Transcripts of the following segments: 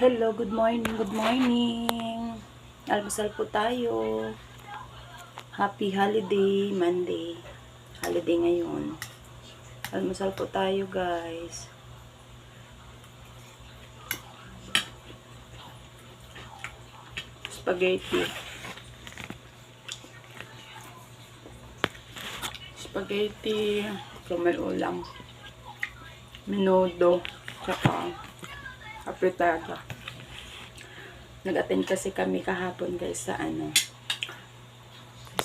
Hello, good morning, good morning. Almusal po tayo. Happy holiday, Monday. Holiday ngayon. Almusal po tayo, guys. Spaghetti. Spaghetti. So, may ulam. Menudo. Tsaka apritada. Nag-attend kasi kami kahapon guys sa ano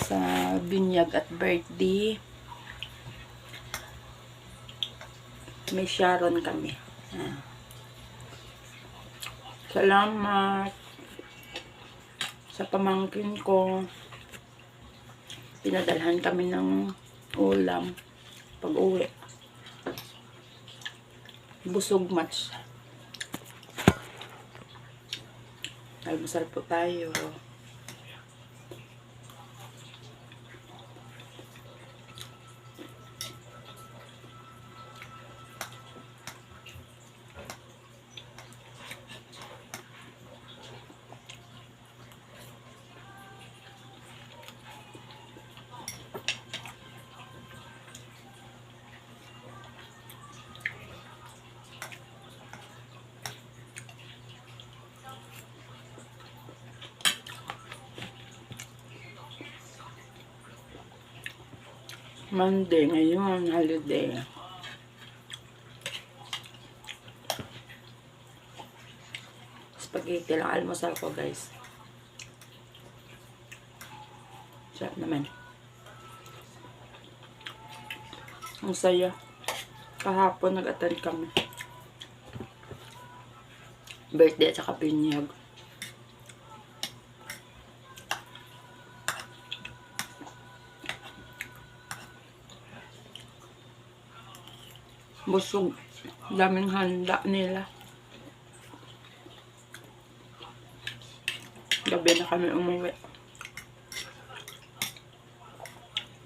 sa binyag at birthday. May Sharon kami. Ah. Salamat sa pamangkin ko. Pinadalhan kami ng ulam pag uwi. Busog match. Almusal po tayo. Monday ngayon, holiday. Spaghetti lang almusal ko, guys. Sarap naman. Ang saya. Kahapon nag-attend kami. Birthday at saka pinyag. Busog. Daming handa nila. Gabi na kami umuwi.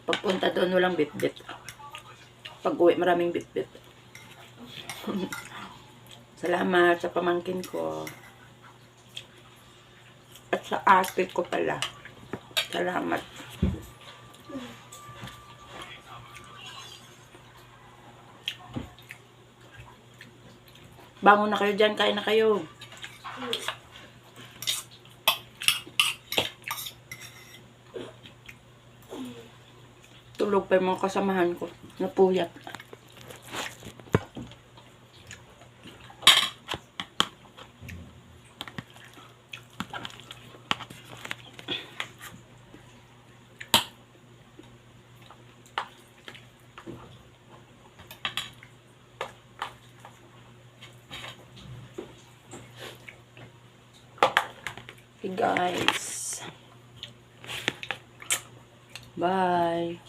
Pagpunta doon, walang bit-bit. Pag uwi, maraming bit-bit. Salamat sa pamangkin ko. At sa ate ko pala. Salamat. Bangon na kayo dyan, kain na kayo. Tulog pa yung mga kasamahan ko. Napuyat. Hey guys. Bye.